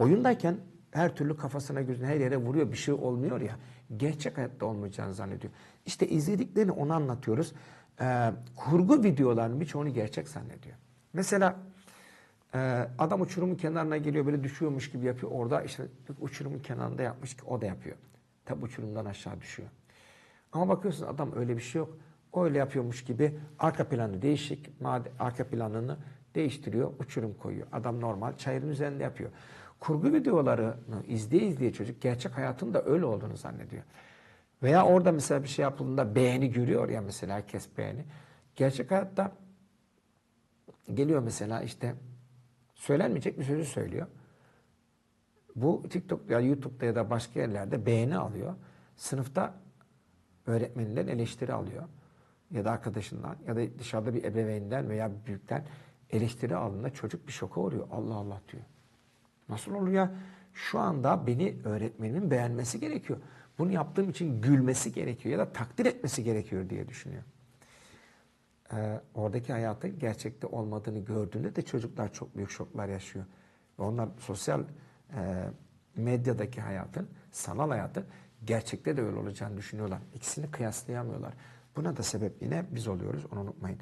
oyundayken her türlü kafasına gözüne her yere vuruyor bir şey olmuyor ya. Gerçek hayatta olmayacağını zannediyor. İşte izlediklerini onu anlatıyoruz. Ee, kurgu videolarının birçoğunu gerçek zannediyor. Mesela ee, adam uçurumun kenarına geliyor böyle düşüyormuş gibi yapıyor. Orada işte uçurumun kenarında yapmış ki o da yapıyor. Tabi uçurumdan aşağı düşüyor. Ama bakıyorsun adam öyle bir şey yok. O öyle yapıyormuş gibi arka planı değişik. Arka planını değiştiriyor. Uçurum koyuyor. Adam normal çayırın üzerinde yapıyor. Kurgu videolarını izleye izleye çocuk gerçek hayatın da öyle olduğunu zannediyor. Veya orada mesela bir şey yapıldığında beğeni görüyor ya mesela herkes beğeni. Gerçek hayatta geliyor mesela işte söylenmeyecek bir sözü söylüyor. Bu TikTok ya YouTube'da ya da başka yerlerde beğeni alıyor. Sınıfta öğretmeninden eleştiri alıyor. Ya da arkadaşından ya da dışarıda bir ebeveynden veya bir büyükten eleştiri aldığında çocuk bir şoka uğruyor. Allah Allah diyor. Nasıl olur ya? Şu anda beni öğretmenimin beğenmesi gerekiyor. Bunu yaptığım için gülmesi gerekiyor ya da takdir etmesi gerekiyor diye düşünüyor e, oradaki hayatın gerçekte olmadığını gördüğünde de çocuklar çok büyük şoklar yaşıyor. Ve onlar sosyal e, medyadaki hayatın, sanal hayatın gerçekte de öyle olacağını düşünüyorlar. İkisini kıyaslayamıyorlar. Buna da sebep yine biz oluyoruz, onu unutmayın.